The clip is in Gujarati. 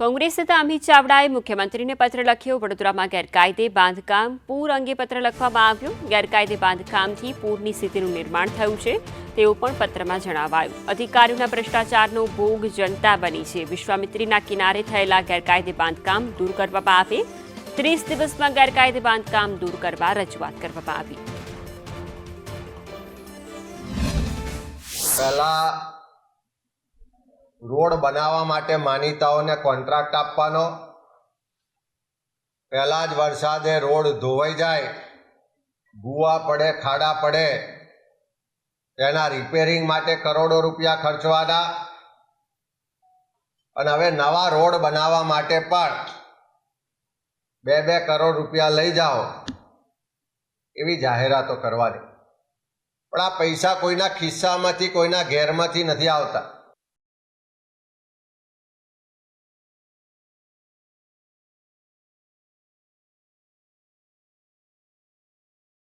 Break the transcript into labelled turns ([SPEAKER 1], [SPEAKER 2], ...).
[SPEAKER 1] કોંગ્રેસ નેતા અમિત ચાવડાએ મુખ્યમંત્રીને પત્ર લખ્યો. વડોદરામાં ગેરકાયદે બાંધકામ પૂર અંગે પત્ર લખવામાં આવ્યો. ગેરકાયદે બાંધકામથી પૂરની સ્થિતિનું નિર્માણ થયું છે તેવું પણ પત્રમાં જણાવાયું. અધિકારીઓના ભ્રષ્ટાચારનો ભોગ જનતા બની છે. વિશ્વામિત્રીના કિનારે થયેલા ગેરકાયદે બાંધકામ દૂર કરવામાં આવે. ત્રીસ દિવસમાં ગેરકાયદે બાંધકામ દૂર કરવા રજૂઆત કરવામાં આવી.
[SPEAKER 2] પહેલા રોડ બનાવવા માટે માનીતાઓને કોન્ટ્રાક્ટ આપવાનો. પહેલા જ વરસાદે રોડ ધોવાઈ જાય, ભૂવા પડે, ખાડા પડે. તેના રિપેરિંગ માટે કરોડો રૂપિયા ખર્ચવાના. અને હવે નવા રોડ બનાવવા માટે પણ બે બે કરોડ રૂપિયા લઈ જાઓ. એવી જાહેરાતો કરવાની. પણ આ પૈસા કોઈના ખિસ્સામાંથી, કોઈના ઘેરમાંથી નથી આવતા.